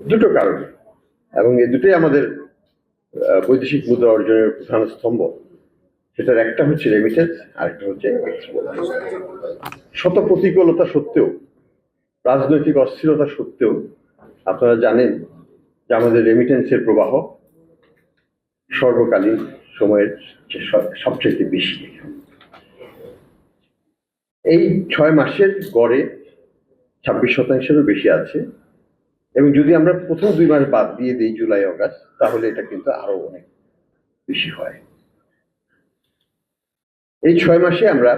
দুটো কারণে। এবং এই দুটোই আমাদের বৈদেশিক মুদ্রা অর্জনের প্রধান স্তম্ভ। সেটার একটা হচ্ছে রেমিটেন্স আরেকটা হচ্ছে শত প্রতিকূলতা সত্ত্বেও, রাজনৈতিক অস্থিরতা সত্ত্বেও, আপনারা জানেন যে আমাদের রেমিটেন্সের প্রবাহ সর্বকালীন সময়ের চেয়ে সবচেয়ে বেশি। এই ছয় মাসের গড়ে ছাব্বিশ শতাংশেরও বেশি আছে। এবং যদি আমরা প্রথম দুই মাস বাদ দিয়ে দিই জুলাই, অগাস্ট, তাহলে এটা কিন্তু আরও অনেক বেশি হয়। এই ছয় মাসে আমরা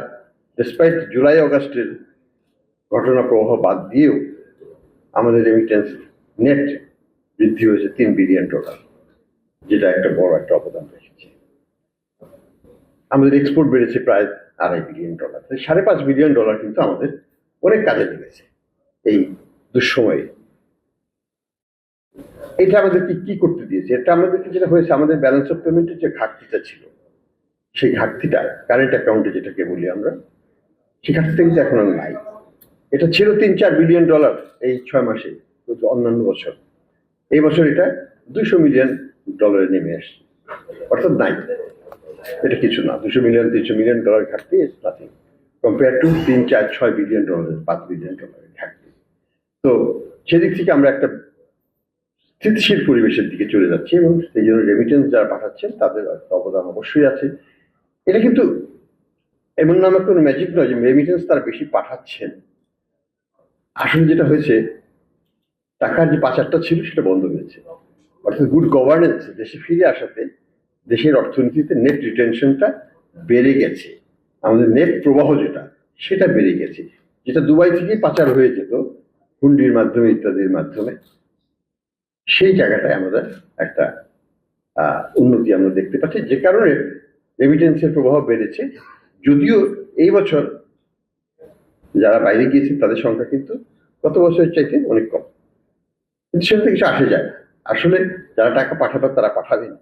ডিসপাইট জুলাই, অগাস্টের ঘটনা প্রবাহ বাদ দিয়েও আমাদের রেমিটেন্স নেট বৃদ্ধি হয়েছে তিন বিলিয়ন ডলার যেটা একটা বড় একটা অবদান রেখেছে। আমাদের এক্সপোর্ট বেড়েছে প্রায় আড়াই বিলিয়ন ডলার সাড়ে পাঁচ বিলিয়ন ডলার কিন্তু আমাদের অনেক কাজে লেগেছে এই দুঃসময়ে। এটা আমাদেরকে কি করতে দিয়েছে? এটা আমাদেরকে যেটা হয়েছে, আমাদের ব্যালেন্স অফ পেমেন্টের যে ঘাটতিটা ছিল, সেই ঘাটতিটা কারেন্ট অ্যাকাউন্টে যেটাকে বলি আমরা, সেই ঘাটতিটা কিন্তু এখন আর নাই। এটা ছিল তিন চার বিলিয়ন ডলার এই ছয় মাসে অন্যান্য বছর। এই বছর এটা দুইশো মিলিয়ন ডলারে নেমে আসছে। অর্থাৎ নাই। এটা কিছু না। দুশো মিলিয়ন তিনশো মিলিয়ন ডলার ঘাটতি ইজ নাথিং কম্পেয়ার টু তিন, চার, ছয় বিলিয়ন ডলারের পাঁচ বিলিয়ন ডলারের ঘাটতি। তো সেদিক থেকে আমরা একটা স্থিতিশীল পরিবেশের দিকে চলে যাচ্ছে এবং সেই জন্য রেমিটেন্স যারা পাঠাচ্ছেন, তাদের অবদান অবশ্যই আছে। এটা কিন্তু এমন নামে কোনো ম্যাজিক নয় যে রেমিটেন্স তারা বেশি পাঠাচ্ছেন। আসলে যেটা হয়েছে, টাকার যে পাচারটা ছিল সেটা বন্ধ হয়েছে। অর্থাৎ গুড গভর্নেন্স দেশে ফিরে আসাতে দেশের অর্থনীতিতে নেট রিটেনশনটা বেড়ে গেছে। আমাদের নেট প্রবাহ যেটা, সেটা বেড়ে গেছে। যেটা দুবাই থেকেই পাচার হয়ে যেত, হুন্ডির মাধ্যমে, ইত্যাদির মাধ্যমে। সেই জায়গাটায় আমাদের একটা উন্নতি আমরা দেখতে পাচ্ছি। যে কারণে রেমিটেন্সের প্রভাব বেড়েছে। যদিও এই বছর যারা বাইরে গিয়েছে তাদের সংখ্যা কিন্তু গত বছরের চাইতে অনেক কম। সেটা কিছু আসে যায় আসলে যারা টাকা পাঠাবে তারা পাঠাবে না